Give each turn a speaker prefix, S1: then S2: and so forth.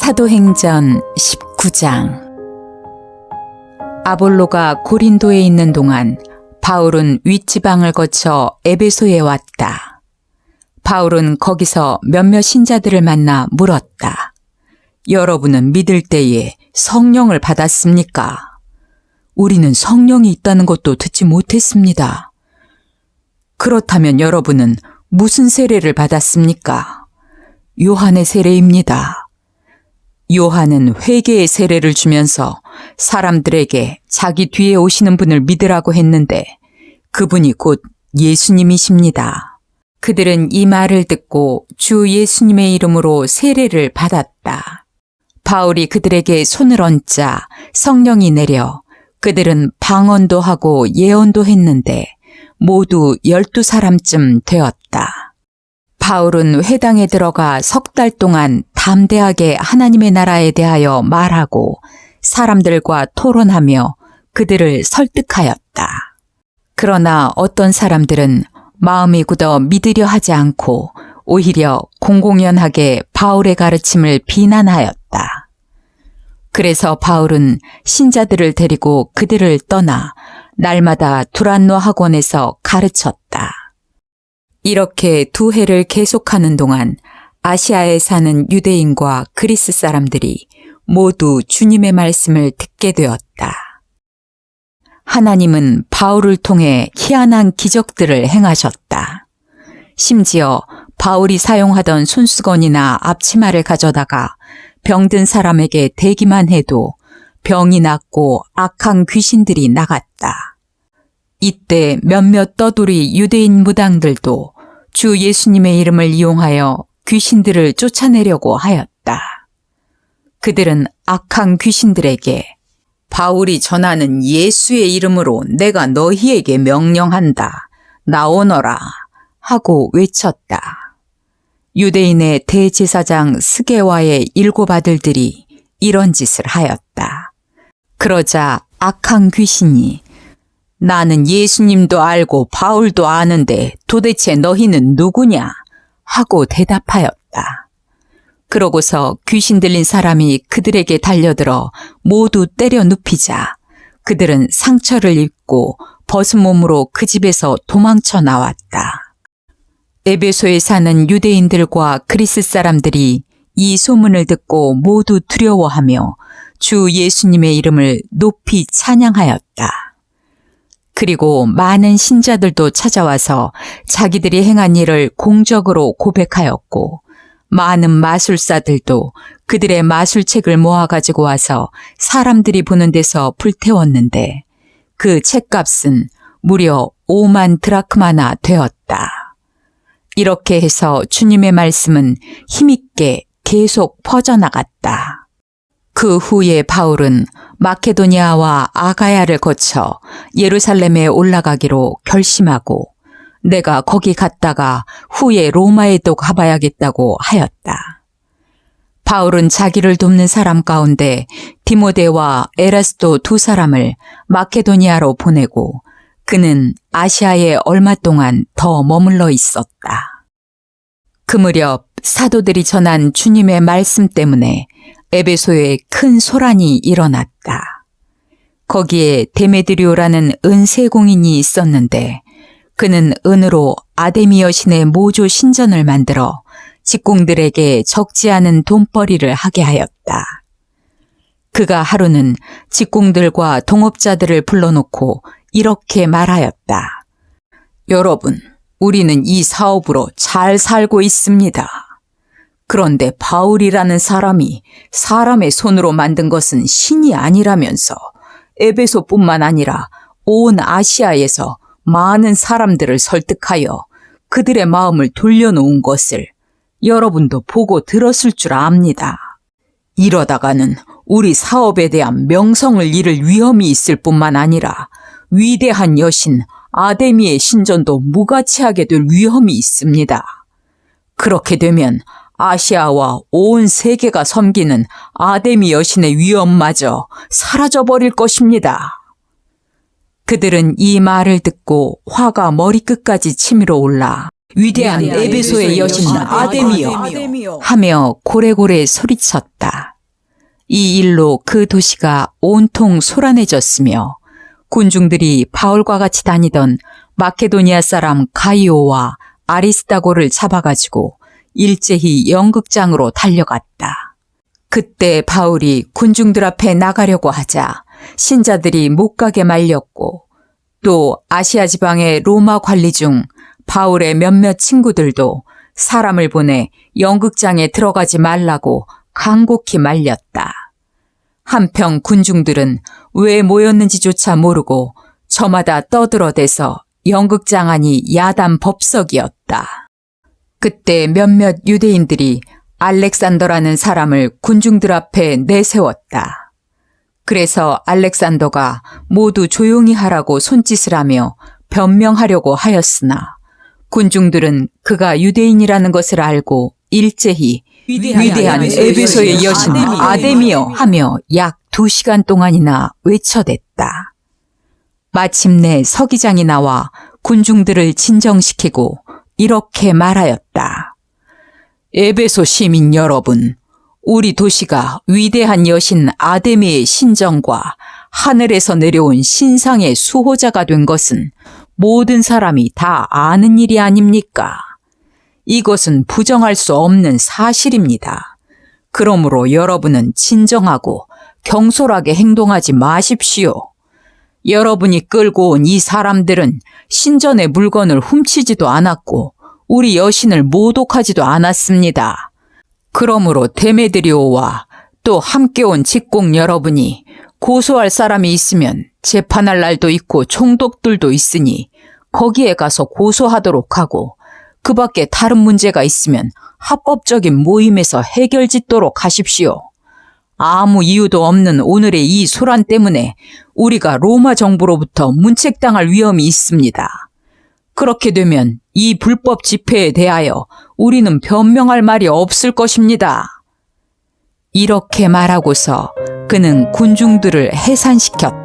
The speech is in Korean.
S1: 사도행전 19장 아볼로가 고린도에 있는 동안 바울은 윗지방을 거쳐 에베소에 왔다. 바울은 거기서 몇몇 신자들을 만나 물었다. 여러분은 믿을 때에 성령을 받았습니까? 우리는 성령이 있다는 것도 듣지 못했습니다. 그렇다면 여러분은 무슨 세례를 받았습니까? 요한의 세례입니다. 요한은 회개의 세례를 주면서 사람들에게 자기 뒤에 오시는 분을 믿으라고 했는데 그분이 곧 예수님이십니다. 그들은 이 말을 듣고 주 예수님의 이름으로 세례를 받았다. 바울이 그들에게 손을 얹자 성령이 내려 그들은 방언도 하고 예언도 했는데 모두 열두 사람쯤 되었다. 바울은 회당에 들어가 석 달 동안 담대하게 하나님의 나라에 대하여 말하고 사람들과 토론하며 그들을 설득하였다. 그러나 어떤 사람들은 마음이 굳어 믿으려 하지 않고 오히려 공공연하게 바울의 가르침을 비난하였다. 그래서 바울은 신자들을 데리고 그들을 떠나 날마다 두란노 학원에서 가르쳤다. 이렇게 두 해를 계속하는 동안 아시아에 사는 유대인과 그리스 사람들이 모두 주님의 말씀을 듣게 되었다. 하나님은 바울을 통해 희한한 기적들을 행하셨다. 심지어 바울이 사용하던 손수건이나 앞치마를 가져다가 병든 사람에게 대기만 해도 병이 낫고 악한 귀신들이 나갔다. 이때 몇몇 떠돌이 유대인 무당들도 주 예수님의 이름을 이용하여 귀신들을 쫓아내려고 하였다. 그들은 악한 귀신들에게 바울이 전하는 예수의 이름으로 내가 너희에게 명령한다. 나오너라. 하고 외쳤다. 유대인의 대제사장 스게와의 일곱 아들들이 이런 짓을 하였다. 그러자 악한 귀신이 나는 예수님도 알고 바울도 아는데 도대체 너희는 누구냐? 하고 대답하였다. 그러고서 귀신 들린 사람이 그들에게 달려들어 모두 때려 눕히자 그들은 상처를 입고 벗은 몸으로 그 집에서 도망쳐 나왔다. 에베소에 사는 유대인들과 그리스 사람들이 이 소문을 듣고 모두 두려워하며 주 예수님의 이름을 높이 찬양하였다. 그리고 많은 신자들도 찾아와서 자기들이 행한 일을 공적으로 고백하였고 많은 마술사들도 그들의 마술책을 모아가지고 와서 사람들이 보는 데서 불태웠는데 그 책값은 무려 5만 드라크마나 되었다. 이렇게 해서 주님의 말씀은 힘있게 계속 퍼져나갔다. 그 후에 바울은 마케도니아와 아가야를 거쳐 예루살렘에 올라가기로 결심하고 내가 거기 갔다가 후에 로마에도 가봐야겠다고 하였다. 바울은 자기를 돕는 사람 가운데 디모데와 에라스도 두 사람을 마케도니아로 보내고 그는 아시아에 얼마 동안 더 머물러 있었다. 그 무렵 사도들이 전한 주님의 말씀 때문에 에베소에 큰 소란이 일어났다. 거기에 데메드리오라는 은세공인이 있었는데 그는 은으로 아데미 여신의 모조 신전을 만들어 직공들에게 적지 않은 돈벌이를 하게 하였다. 그가 하루는 직공들과 동업자들을 불러놓고 이렇게 말하였다. 여러분, 우리는 이 사업으로 잘 살고 있습니다. 그런데 바울이라는 사람이 사람의 손으로 만든 것은 신이 아니라면서 에베소뿐만 아니라 온 아시아에서 많은 사람들을 설득하여 그들의 마음을 돌려놓은 것을 여러분도 보고 들었을 줄 압니다. 이러다가는 우리 사업에 대한 명성을 잃을 위험이 있을 뿐만 아니라 위대한 여신 아데미의 신전도 무가치하게 될 위험이 있습니다. 그렇게 되면 아시아와 온 세계가 섬기는 아데미 여신의 위엄마저 사라져버릴 것입니다. 그들은 이 말을 듣고 화가 머리끝까지 치밀어 올라 위대한 에베소의 여신 아데미여 하며 고래고래 소리쳤다. 이 일로 그 도시가 온통 소란해졌으며 군중들이 바울과 같이 다니던 마케도니아 사람 가이오와 아리스타고를 잡아가지고 일제히 연극장으로 달려갔다. 그때 바울이 군중들 앞에 나가려고 하자 신자들이 못 가게 말렸고 또 아시아 지방의 로마 관리 중 바울의 몇몇 친구들도 사람을 보내 연극장에 들어가지 말라고 간곡히 말렸다. 한편 군중들은 왜 모였는지조차 모르고 저마다 떠들어대서 연극장 안이 야단 법석이었다. 그때 몇몇 유대인들이 알렉산더라는 사람을 군중들 앞에 내세웠다. 그래서 알렉산더가 모두 조용히 하라고 손짓을 하며 변명하려고 하였으나 군중들은 그가 유대인이라는 것을 알고 일제히 위대한 에베소의 여신 아데미여 하며 약 두 시간 동안이나 외쳐댔다. 마침내 서기장이 나와 군중들을 진정시키고 이렇게 말하였다. 에베소 시민 여러분, 우리 도시가 위대한 여신 아데미의 신정과 하늘에서 내려온 신상의 수호자가 된 것은 모든 사람이 다 아는 일이 아닙니까? 이것은 부정할 수 없는 사실입니다. 그러므로 여러분은 진정하고 경솔하게 행동하지 마십시오. 여러분이 끌고 온 이 사람들은 신전의 물건을 훔치지도 않았고 우리 여신을 모독하지도 않았습니다. 그러므로 데메드리오와 또 함께 온 직공 여러분이 고소할 사람이 있으면 재판할 날도 있고 총독들도 있으니 거기에 가서 고소하도록 하고 그 밖에 다른 문제가 있으면 합법적인 모임에서 해결 짓도록 하십시오. 아무 이유도 없는 오늘의 이 소란 때문에 우리가 로마 정부로부터 문책당할 위험이 있습니다. 그렇게 되면 이 불법 집회에 대하여 우리는 변명할 말이 없을 것입니다. 이렇게 말하고서 그는 군중들을 해산시켰다.